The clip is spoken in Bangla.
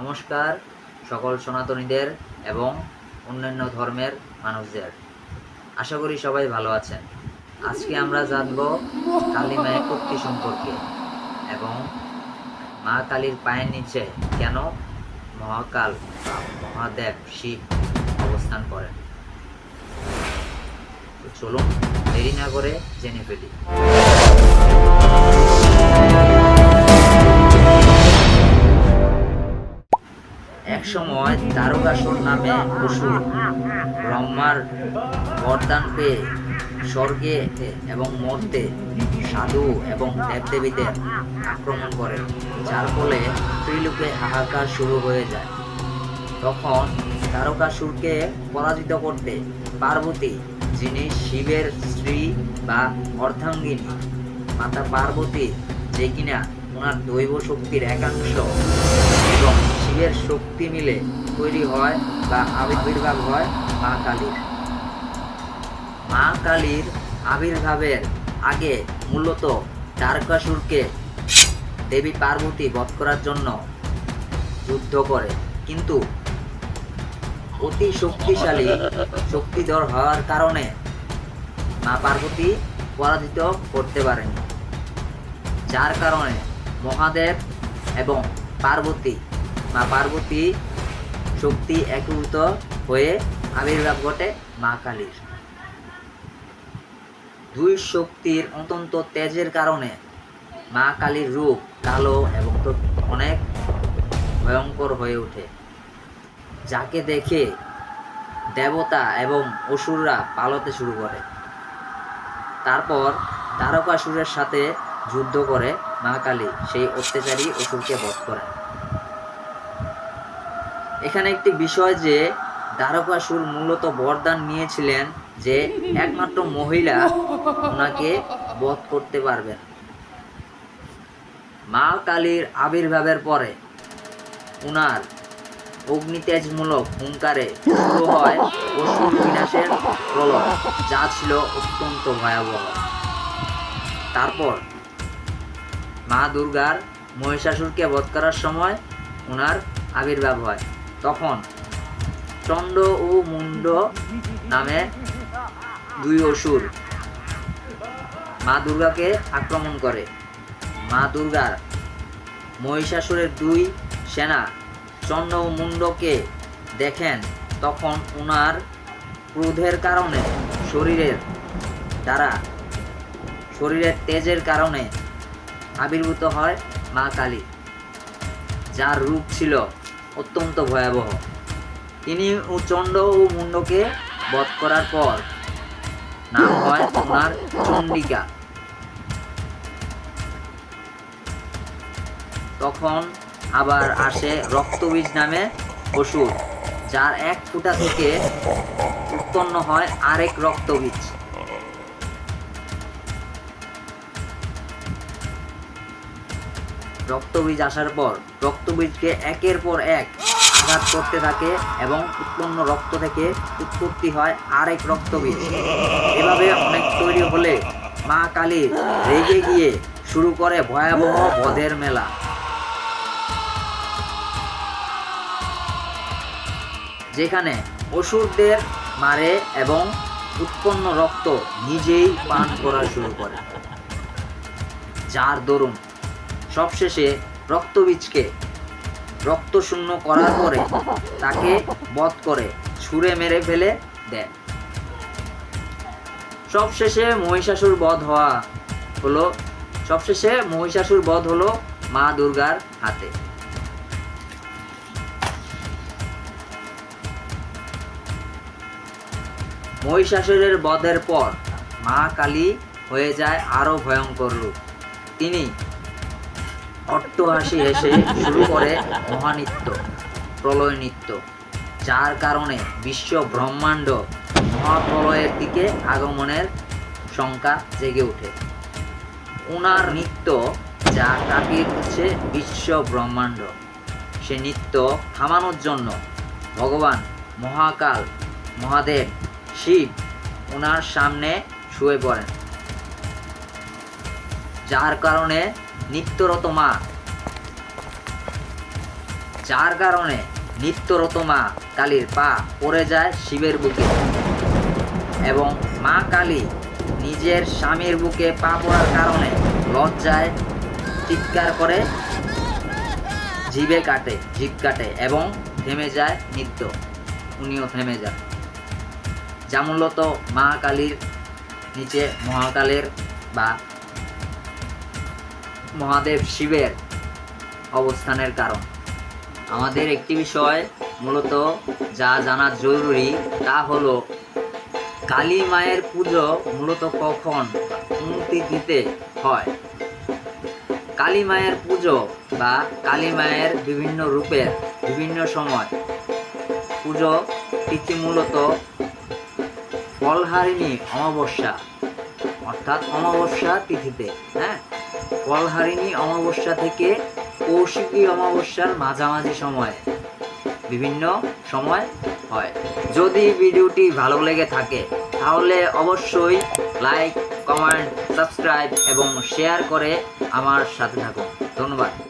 নমস্কার সকল সনাতনীদের এবং অন্যান্য ধর্মের মানুষদের। আশা করি সবাই ভালো আছেন। আজকে আমরা জানব কালী মায়ের শক্তি সম্পর্কে এবং মা কালীর পায়ের নিচে কেন মহাকাল মহাদেব শিব অবস্থান করেন? চলুন দেরি না করে জেনে ফেলি। একসময় তারকাসুর নামে অসুর ব্রহ্মার বরদান পেয়ে স্বর্গে এবং মর্তে সাধু এবং দেবদেবীদের আক্রমণ করে, যার ফলে ত্রিলোকে হাহাকার শুরু হয়ে যায়। তখন তারকাসুরকে পরাজিত করতে পার্বতী, যিনি শিবের স্ত্রী বা অর্ধাঙ্গিনী, মাতা পার্বতী যে কিনা ওনার দৈব শক্তির একাংশ এবং শিবের শক্তি মিলে তৈরি হয় বা আবির্ভাব হয় মা কালীর। মা কালীর আবির্ভাবের আগে মূলত তারকাসুরকে দেবী পার্বতী বধ করার জন্য যুদ্ধ করে। কিন্তু অতি শক্তিশালী শক্তিধর হওয়ার কারণে মা পার্বতী পরাজিত করতে পারেনি। যার কারণে মহাদেব এবং পার্বতী মা পার্বতী শক্তি একীভূত হয়ে আবির্ভাব ঘটে মা কালীর। দুই শক্তির অত্যন্ত তেজের কারণে মা কালীর রূপ কালো এবং অনেক ভয়ঙ্কর হয়ে ওঠে। যাকে দেখে দেবতা এবং অসুররা পালতে শুরু করে। তারপর তারকাসুরের সাথে যুদ্ধ করে মা কালী। সেই অত্যাচারী অসুরকে বধ করেন। এখানে একটি বিষয় যে দ্বারকাসুর মূলত বরদান নিয়েছিলেন যে একমাত্র মহিলা ওনাকে বধ করতে পারবেন মা কালীর আবির্ভাবের পরে উনার অগ্নিতেজমূলক হুঙ্কারে শুরু হয় অসুর বিনাশের প্রলয়, যা ছিল অত্যন্ত ভয়াবহ। তারপর মা দুর্গার মহিষাসুরকে বধ করার সময় ওনার আবির্ভাব হয়। তখন চণ্ড ও মুন্ড নামে দুই অসুর মা দুর্গাকে আক্রমণ করে। মা দুর্গার মহিষাসুরের দুই সেনা চণ্ড ও মুন্ডকে দেখেন, তখন ওনার ক্রোধের কারণে শরীরের দ্বারা, শরীরের তেজের কারণে আবির্ভূত হয় মা কালী, যার রূপ ছিল অত্যন্ত ভয়াবহ। তিনি ও চণ্ড ও মুন্ডকে বধ করার পর নাম হয় ওনার চণ্ডিকা। তখন আবার আসে রক্তবীজ নামে অসুর যার এক ফুটা থেকে উৎপন্ন হয় আরেক রক্তবীজ। রক্তবীজ আসার পর রক্তবীজকে একের পর এক আঘাত করতে থাকে এবং উৎপন্ন রক্ত থেকে উৎপত্তি হয় আরেক রক্তবীজ। এভাবে অনেক তৈরি হলে মা কালী রেগে গিয়ে শুরু করে ভয়াবহ বধের মেলা। যেখানে অসুরদের মারে এবং উৎপন্ন রক্ত নিজেই পান করা শুরু করে। যার দরুন সবশেষে রক্তবীজকে রক্ত শূন্য করার পরে তাকে বধ করে ছুঁড়ে মেরে ফেলে দেয়। সবশেষে মহিষাসুর বধ হওয়া হলো, সবশেষে মহিষাসুর বধ হলো মা দুর্গার হাতে। মহিষাসুরের বধের পর মা কালী হয়ে যায় আরও ভয়ঙ্কর রূপ। তিনি অট্টহাসি হেসে শুরু করে মহানৃত্য প্রলয় নৃত্য যার কারণে বিশ্ব ব্রহ্মাণ্ড মহাপ্রলয়ের দিকে আগমনের শঙ্কা জেগে ওঠে। ওনার নৃত্য যা কাটিয়ে দিচ্ছে বিশ্ব ব্রহ্মাণ্ড, সে নৃত্য থামানোর জন্য ভগবান, মহাকাল, মহাদেব, শিব ওনার সামনে শুয়ে পড়েন। যার কারণে নিত্যরত মা যার কারণে নিত্যরত মা কালীর পা পড়ে যায় শিবের বুকে এবং মা কালী নিজের স্বামীর বুকে পা পড়ার কারণে লজ্জায় চিৎকার করে, জিভে কাটে, জিভ কাটে এবং থেমে যায় নৃত্য। উনিও থেমে যায়। যা মূলত মা কালীর নিচে মহাকালের বা মহাদেব শিবের অবস্থানের কারণ। আমাদের একটি বিষয় মূলত যা জানা জরুরি, তা হলো, কালী মায়ের পুজো মূলত কখন তিথিতে হয়? কালী মায়ের পুজো বা কালী মায়ের বিভিন্ন রূপের বিভিন্ন সময় পুজো তিথি মূলত ফলহারিণী অমাবস্যা, অর্থাৎ অমাবস্যা তিথিতে হ্যাঁ? ফলহারিণী অমাবস্যা থেকে কৌশিকী অমাবস্যার মাঝামাঝি সময়ে। বিভিন্ন সময় হয়। যদি ভিডিওটি ভালো লেগে থাকে, তাহলে অবশ্যই লাইক, কমেন্ট, সাবস্ক্রাইব এবং শেয়ার করে আমার সাথে থাকুন। ধন্যবাদ।